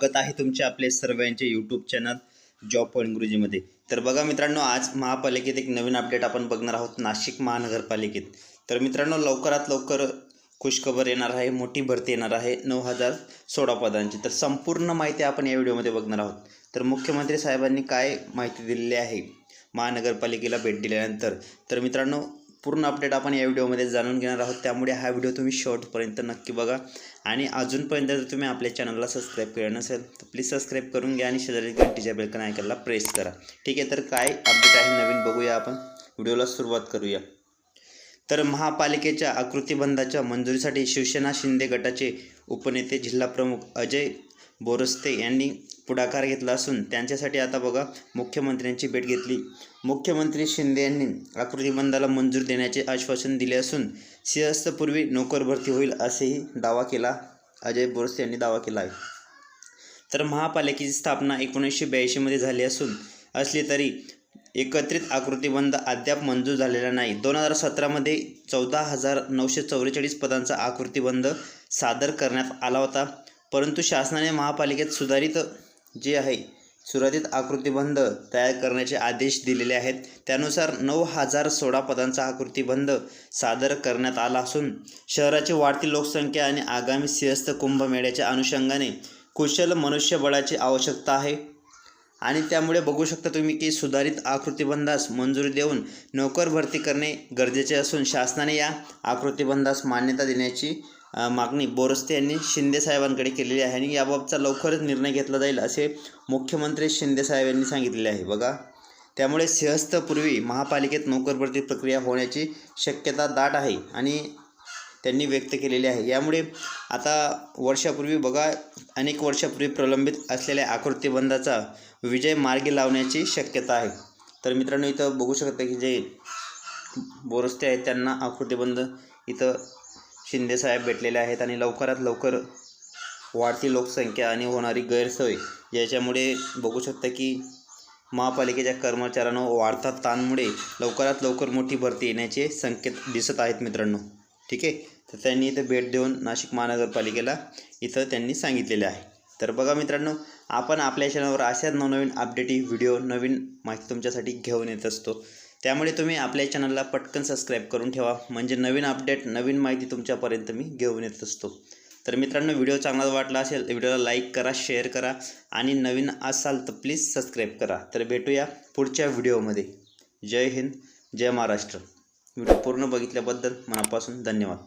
स्वागत आहे तुमचे आपले सर्वांचे यूट्यूब चॅनल जॉब पॉईंट गुरुजीमध्ये तर बघा मित्रांनो आज महापालिकेत एक नवीन अपडेट आपण बघणार आहोत नाशिक महानगरपालिकेत. तर मित्रांनो लवकरात लवकर खुशखबर येणार आहे मोठी भरती येणार आहे नऊ हजार सोळा पदांची. तर संपूर्ण माहिती आपण या व्हिडिओमध्ये बघणार आहोत. तर मुख्यमंत्री साहेबांनी काय माहिती दिलेली आहे? महानगरपालिकेला भेट दिल्यानंतर. तर मित्रांनो पूर्ण अपडेट आपण या व्हिडिओमध्ये जाणून घेणार आहोत. त्यामुळे हा व्हिडिओ तुम्ही शॉर्टपर्यंत नक्की बघा. आणि अजूनपर्यंत जर तुम्ही आपल्या चॅनलला सबस्क्राईब केलं नसेल तर प्लीज सबस्क्राईब करून घ्या आणि शेजारी घंटीच्या बेलकन ऐकायला प्रेस करा. ठीक आहे तर काय अपडेट आहे नवीन बघूया आपण. व्हिडिओला सुरुवात करूया. तर महापालिकेच्या आकृतीबंधाच्या मंजुरीसाठी शिवसेना शिंदे गटाचे उपनेते जिल्हाप्रमुख अजय बोरस्ते यांनी पुढाकार घेतला असून त्यांच्यासाठी आता बघा मुख्यमंत्र्यांची भेट घेतली. मुख्यमंत्री शिंदे यांनी आकृतिबंधाला मंजूर देण्याचे आश्वासन दिले असून सिंहस्थपूर्वी नोकर भरती होईल असेही दावा केला अजय बोरस्ते यांनी दावा केला आहे. तर महापालिकेची स्थापना एकोणीसशे ब्याऐंशीमध्ये झाली असून असली तरी एकत्रित आकृतिबंध अद्याप मंजूर झालेला नाही. दोन हजार सतरामध्ये चौदा हजार नऊशे चौवेचाळीस पदांचा आकृतिबंध सादर करण्यात आला होता. परंतु शासनाने महापालिकेत सुधारित जे आहे सुधारित आकृतीबंध तयार करण्याचे आदेश दिलेले आहेत. त्यानुसार नऊ हजार सोळा पदांचा आकृतीबंध सादर करण्यात आला असून शहराची वाढती लोकसंख्या आणि आगामी सिंहस्थ कुंभमेळ्याच्या अनुषंगाने कुशल मनुष्यबळाची आवश्यकता आहे. आणि त्यामुळे बघू शकता तुम्ही की सुधारित आकृतीबंधास मंजुरी देऊन नोकर भरती करणे गरजेचे असून शासनाने या आकृतीबंधास मान्यता देण्याची मागणी बोरस्ते यांनी शिंदे साहेबांकडे केलेली आहे आणि याबाबतचा लवकरच निर्णय घेतला जाईल असे मुख्यमंत्री शिंदे साहेब यांनी सांगितलेले आहे. बघा त्यामुळे सिंहस्थपूर्वी महापालिकेत नोकरभरती प्रक्रिया होण्याची शक्यता दाट आहे आणि त्यांनी व्यक्त केलेली आहे. यामुळे आता वर्षापूर्वी बघा अनेक वर्षापूर्वी प्रलंबित असलेल्या आकृतीबंधाचा विजय मार्गी लावण्याची शक्यता आहे. तर मित्रांनो इथं बघू शकता की जे बोरस्ते आहेत त्यांना आकृतीबंध इथं शिंदेसाहेब भेटलेले आहेत आणि लवकरात लवकर वाढती लोकसंख्या आणि होणारी गैरसोय याच्यामुळे बघू शकता की महापालिकेच्या कर्मचाऱ्यांना वाढता ताणमुळे लवकरात लवकर मोठी भरती येण्याचे संकेत दिसत आहेत मित्रांनो. ठीक आहे? तर त्यांनी इथं भेट देऊन नाशिक महानगरपालिकेला इथं त्यांनी सांगितलेले आहे. तर बघा मित्रांनो आपण आपल्या चॅनलवर अशाच नवनवीन अपडेटी व्हिडिओ नवीन माहिती तुमच्यासाठी घेऊन येत असतो. त्यामुळे तुम्ही आपल्या चॅनलला पटकन सबस्क्राईब करून ठेवा. म्हणजे नवीन अपडेट नवीन माहिती तुमच्यापर्यंत मी घेऊन येत असतो. तर मित्रांनो व्हिडिओ चांगला वाटला असेल व्हिडिओला लाईक करा शेअर करा आणि नवीन असाल तर प्लीज सबस्क्राईब करा. तर भेटूया पुढच्या व्हिडिओमध्ये जय हिंद जय महाराष्ट्र. व्हिडिओ पूर्ण बघितल्याबद्दल मनापासून धन्यवाद.